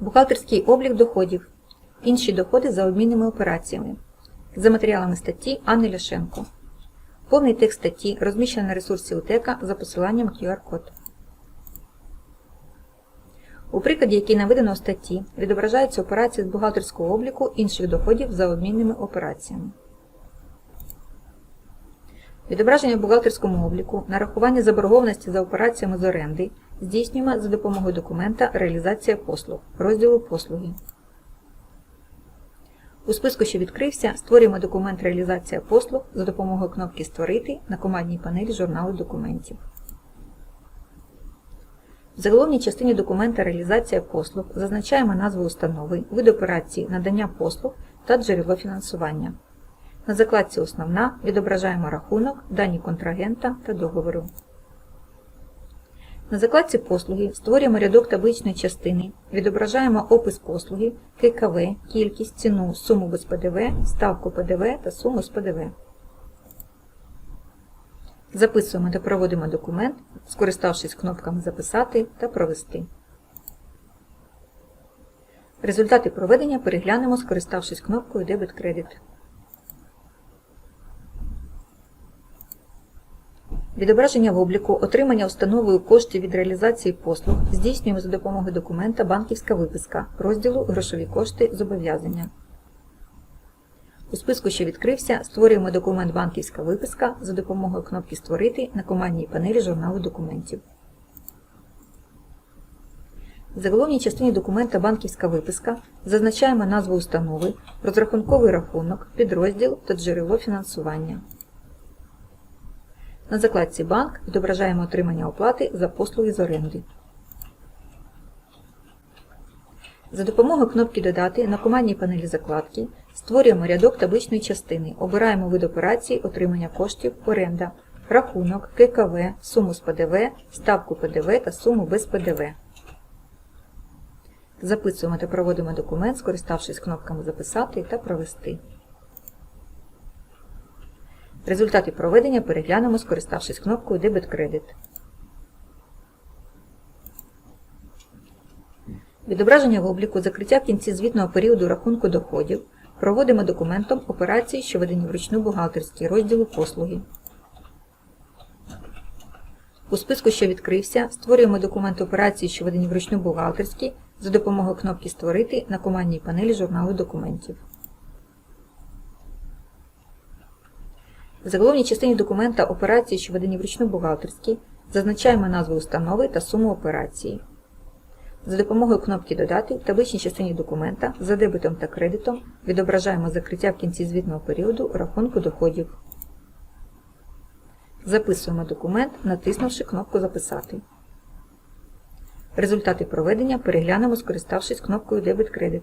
Бухгалтерський облік доходів. Інші доходи за обмінними операціями. За матеріалами статті Анни Ляшенко. Повний текст статті розміщений на ресурсі УТЕКа за посиланням QR-код. У прикладі, який наведено у статті, відображаються операції з бухгалтерського обліку інших доходів за обмінними операціями. Відображення бухгалтерському обліку, нарахування заборгованості за операціями з оренди здійснюємо за допомогою документа Реалізація послуг розділу Послуги. У списку, що відкрився, створюємо документ Реалізація послуг за допомогою кнопки Створити на командній панелі журналу документів. В заголовній частині документа Реалізація послуг зазначаємо назву установи, вид операції надання послуг та джерело фінансування. На закладці Основна відображаємо рахунок, дані контрагента та договору. На закладці Послуги створюємо рядок табличної частини, відображаємо опис послуги, ККВ, кількість, ціну, суму без ПДВ, ставку ПДВ та суму з ПДВ. Записуємо та проводимо документ, скориставшись кнопками Записати та Провести. Результати проведення переглянемо, скориставшись кнопкою Дебет кредит. Відображення в обліку, отримання установою коштів від реалізації послуг здійснюємо за допомогою документа Банківська виписка розділу Грошові кошти зобов'язання. У списку, що відкрився, створюємо документ Банківська виписка за допомогою кнопки Створити на командній панелі журналу документів. В заголовній частині документа Банківська виписка зазначаємо назву установи, розрахунковий рахунок, підрозділ та джерело фінансування. На закладці Банк відображаємо отримання оплати за послуги з оренди. За допомогою кнопки Додати на командній панелі закладки створюємо рядок табличної частини, обираємо вид операції отримання коштів оренда, рахунок, ККВ, суму з ПДВ, ставку ПДВ та суму без ПДВ. Записуємо та проводимо документ, скориставшись кнопками Записати та Провести. Результати проведення переглянемо, скориставшись кнопкою Дебет кредит. Відображення в обліку закриття в кінці звітного періоду рахунку доходів проводимо документом операції, що ведені вручну бухгалтерські розділу послуги. У списку, що відкрився, створюємо документ операції, що ведені вручну бухгалтерські за допомогою кнопки Створити на командній панелі журналу документів. В заголовній частині документа операції, що ведені вручну бухгалтерські, зазначаємо назву установи та суму операції. За допомогою кнопки Додати в табличній частині документа за дебетом та кредитом відображаємо закриття в кінці звітного періоду рахунку доходів. Записуємо документ, натиснувши кнопку Записати. Результати проведення переглянемо, скориставшись кнопкою Дебет кредит.